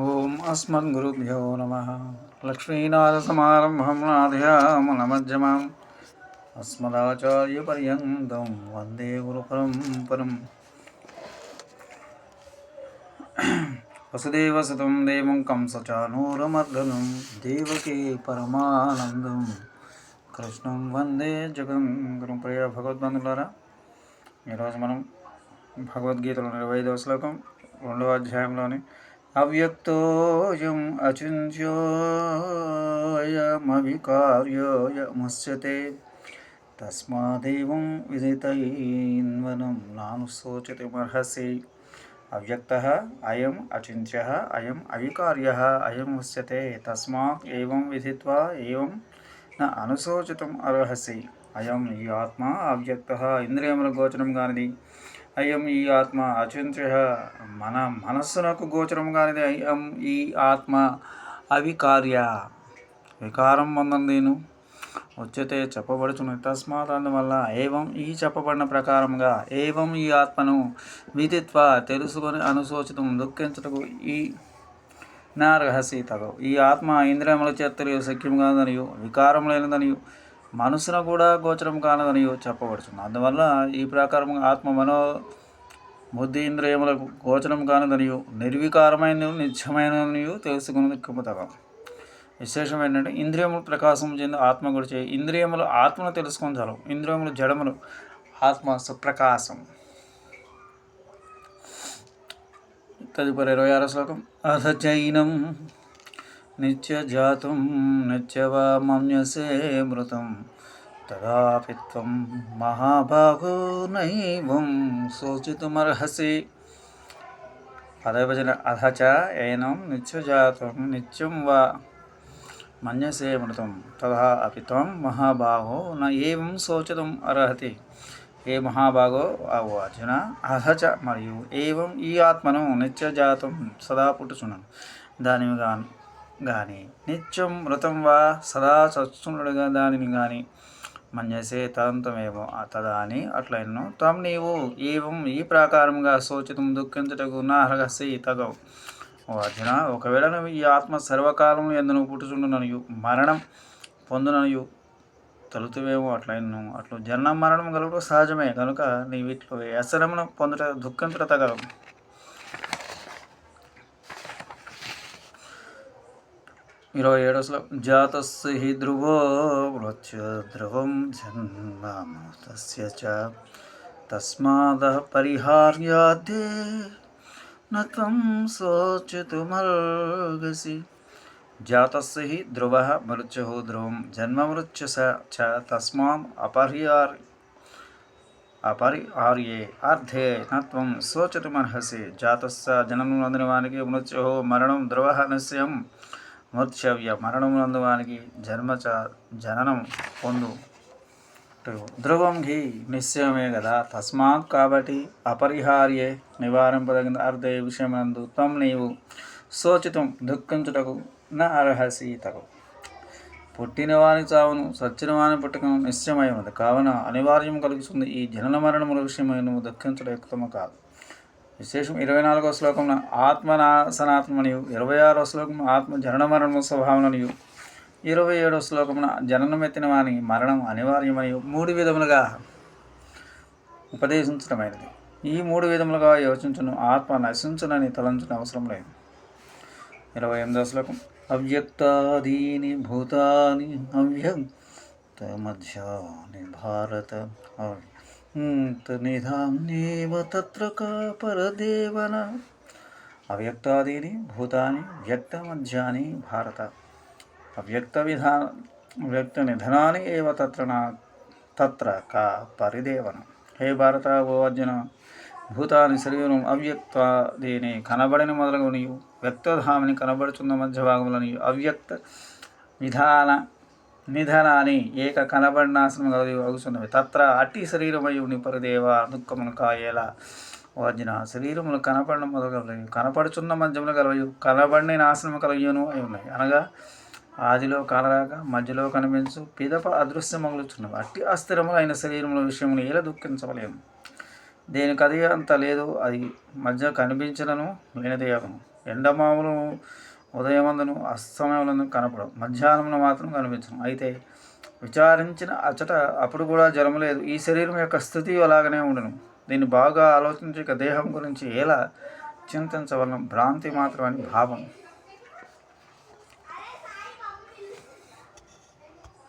ఓం అస్మద్గురుభ్యో నమ లక్ష్మీనాథసమారంభం నాథయామనమధ్యమాం అస్మదాచార్యపర్యంతం వందే గురుపరంపరం వసుదేవసుతం దేవం కంసచానూరమర్దనం దేవకీ పరమానందం కృష్ణం వందే జగం గురు ప్రియ భగవద్బంధులారా ఈరోజు మనం భగవద్గీతలో ఇరవై ఐదవ శ్లోకం రెండవ అధ్యాయంలోని అవ్యక్తోయం అచింత్యోయమవికార్యోయముచ్యతే తస్మాదేవం విదితైన్వనం నాను శోచతిమర్హసి అవ్యక్త అయం అచింత్య అయం అవికార్య అయం ఉచ్యతే తస్మాత్ ఏం విధిత్వా ఏం నా అనుశోచితం అర్హసి అయం ఈ ఆత్మ అవ్యక్త ఇంద్రియముల గోచరం కానిది అయం ఈ ఆత్మ అచింత్య. మన మనస్సునకు గోచరం కానిది అయం ఈ ఆత్మ అవికార్య. వికారం పొందని నేను వచ్చతే చెప్పబడుచును. తస్మాత్ అందువల్ల ఏవం ఈ చెప్పబడిన ప్రకారంగా ఏవం ఈ ఆత్మను విధిత్వ తెలుసుకొని అనుశోచితం దుఃఖించుటకు ఈ నా రహస్య ఈ ఆత్మ ఇంద్రియముల చేత తెలియ కాదనియు వికారం లేనిదనియు మనసున కూడా గోచరం కానదని చెప్పబడుతుంది అందువల్ల ఈ ప్రకారం ఆత్మ మనో బుద్ధి ఇంద్రియములకు గోచరం కానదనియు నిర్వికారమైన నిత్యమైననియు తెలుసుకుని దుఃఖముతగా విశేషం ఏంటంటే ఇంద్రియములు ప్రకాశం చెంది ఆత్మ గురించి ఇంద్రియములు ఆత్మను తెలుసుకొని చాలు. ఇంద్రియములు జడములు ఆత్మ సుప్రకాశం తదుపరి ఇరవై ఆరో శ్లోకం. అథ నిత్యజాతం నిత్యవామన్యసే మృతం. తదాపి త్వం మహాభాగో నైవం శోచితుమర్హసి పదవచన అథ చ ఏనం నిత్యజాతం నిత్యం వా మన్యసే మృతం. తదా అపి త్వం మహాభాగో న ఏం శోచితం అర్హతి. ఏ మహాభాగో ఆవు అర్జున. అధచ మరియు ఏవం ఈ ఆత్మను నిత్యజాతం సదా పుట్టుచున్నాను. దానిని గాని కానీ నిత్యం మృతం వా సదా చచ్చునుడుగా దానిని కానీ మన్యసే తదంతమేమో తదా అని అట్లయినను త్వం నీవు ఏవం ఈ ప్రాకారంగా శోచితం దుఃఖించటకు నా రహస్య తగవు. ఓ అర్జున ఒకవేళ నువ్వు ఈ ఆత్మ సర్వకాలం ఎందును పుట్టుచుండుననియు మరణం పొందుననియు తలుతువేమో అట్లయినను అట్లు జనన మరణం కలుగుట సహజమే కనుక నీ వీటిలో వ్యసనమును పొందుట దుఃఖించుట తగదు. ఇరవై ఏడో శ్లోకం. జాతస్సు హి ధ్రువో మృత్యు ధ్రువం జన్మస్య చ. తస్మాద పరిహార్యాదే నత్వం శోచితుమర్గసి. జాతస్సు హి ధ్రువ మృత్యు ధ్రువం జన్మ మృత్యు చ. తస్మాత్ అపర్యార్ అపరిహార్యే అర్థే నత్వం శోచతుమర్హసి. జాతస్య జననం నందిన వానికి మృత్యు మరణం ధ్రువ నిశ్చయం. మృత్యవ్య మరణమునందు వానికి జన్మచ జననం పొందు. ధ్రువం ఘీ నిశ్చయమే కదా తస్మాత్ కాబట్టి అపరిహార్యే నివారింపదగిన అర్థ విషయమందు త్వం నీవు శోచితం దుఃఖించుటకు నా అర్హసీతకు పుట్టిన వారి చావును సచ్చిన వాని పుట్టకను నిశ్చయమై ఉంది కావున అనివార్యం కలుగుతుంది ఈ జనన మరణముల విషయమై నువ్వు దుఃఖించడం యుక్తము కాదు. విశేషం ఇరవై నాలుగో శ్లోకంలో ఆత్మనాసనాత్మనియు ఇరవై ఆరో శ్లోకం ఆత్మ జనన మరణ స్వభావననియు ఇరవై ఏడో శ్లోకమున జననమెత్తిన వాని మరణం అనివార్యమనియు మూడు విధములుగా ఉపదేశించడమైనది ఈ మూడు విధములుగా యోచించును ఆత్మ నశించునని తలంచిన అవసరం లేదు. ఇరవై ఎనిమిదో శ్లోకం అవ్యక్తాదీని భూతాని అవ్యక్త మధ్యాని భారత నిధాన్యేవ తత్ర పరదేవన అవ్యక్తాదీని భూతాని వ్యక్తమధ్యాని భారత. అవ్యక్త విధాన వ్యక్త నిధనాన్ని ఏవ తత్ర నా తత్ర కా పరిదేవన. హే భారత ఓ అర్జున భూతాని శరీరం అవ్యక్తాదీని కనబడిన కనబడని మొదలగు నీవు వ్యక్తధామని కనబడుచున్న మధ్య భాగములని అవ్యక్త విధాన నిధనాన్ని ఏక కనబడినాశనం కలది అగుచున్నవి తత్ర అట్టి శరీరమై ఉని పరిదేవ దుఃఖమును కాయేలా. వజ్న శరీరములు కనపడిన మొదలగలవి. కనపడుచున్న మధ్యములు కలవయు కనబడిన నాశనము కలయ్యను అయి ఉన్నాయి. అనగా ఆదిలో కలరాక మధ్యలో కనిపించు పిదప అదృశ్యమగులుచున్నవి అట్టి అస్థిరములైన శరీరముల విషయములు ఎలా దుఃఖించవలేము దేనికి అది అంత లేదు. అది మధ్య కనిపించడను లేనిదే అగును. ఎండమాములు ఉదయమందును అస్తమయములను కనపడం మధ్యాహ్నంలో మాత్రం కనిపించడం అయితే విచారించిన అచట అప్పుడు కూడా జలము లేదు. ఈ శరీరం యొక్క స్థితి అలాగనే ఉండను. దీన్ని బాగా ఆలోచించక దేహం గురించి ఎలా చింతించవలన? భ్రాంతి మాత్రమని భావం.